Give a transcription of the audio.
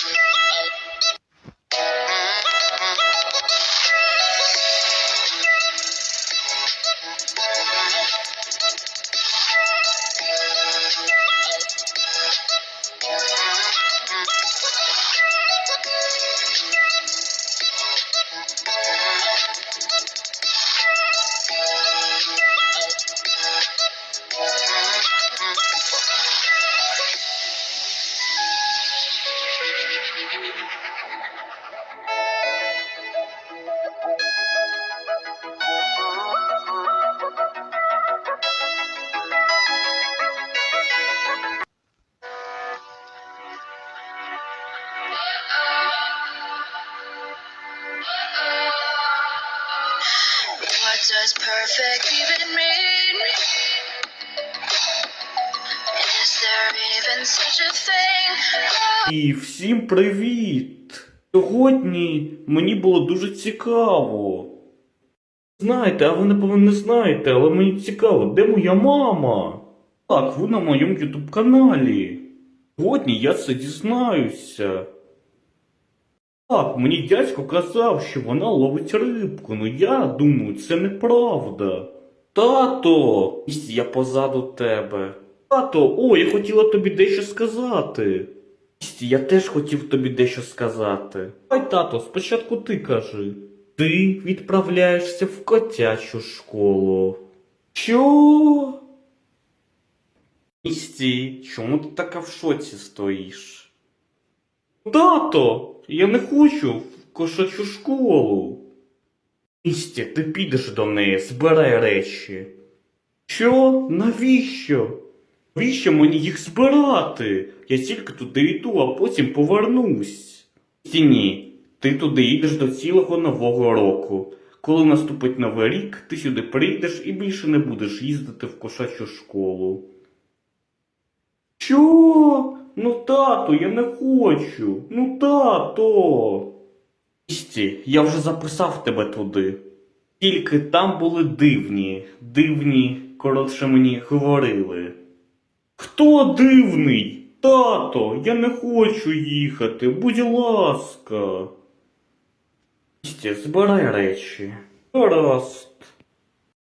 Thank you. What does perfect even mean? Is there even such a thing? І всім привіт! Сьогодні мені було дуже цікаво. Знаєте, а ви напевно не знаєте, але мені цікаво, де моя мама? Так, ви на моєму ютуб каналі. Сьогодні я це дізнаюся. Так, мені дядько казав, що вона ловить рибку, ну я думаю, це неправда. Тато, я позаду тебе. Тато, о, я хотіла тобі дещо сказати. Я теж хотів тобі дещо сказати. Ай, тато, спочатку ти кажи. Ти відправляєшся в котячу школу. Що? Місті, чому ти така в шоці стоїш? Тато, я не хочу в кошачу школу. Місті, ти підеш до неї, збирай речі. Що? Навіщо? Навіщо мені їх збирати? Я тільки туди йду, а потім повернусь. Ті ні, ти туди йдеш до цілого нового року. Коли наступить новий рік, ти сюди прийдеш і більше не будеш їздити в кошачу школу. Що? Ну, тато, я не хочу. Ну, тато. Істі, я вже записав тебе туди. Тільки там були дивні, дивні, коротше мені говорили. Хто дивний? Тато, я не хочу їхати, будь ласка. Збирай речі. Гаразд.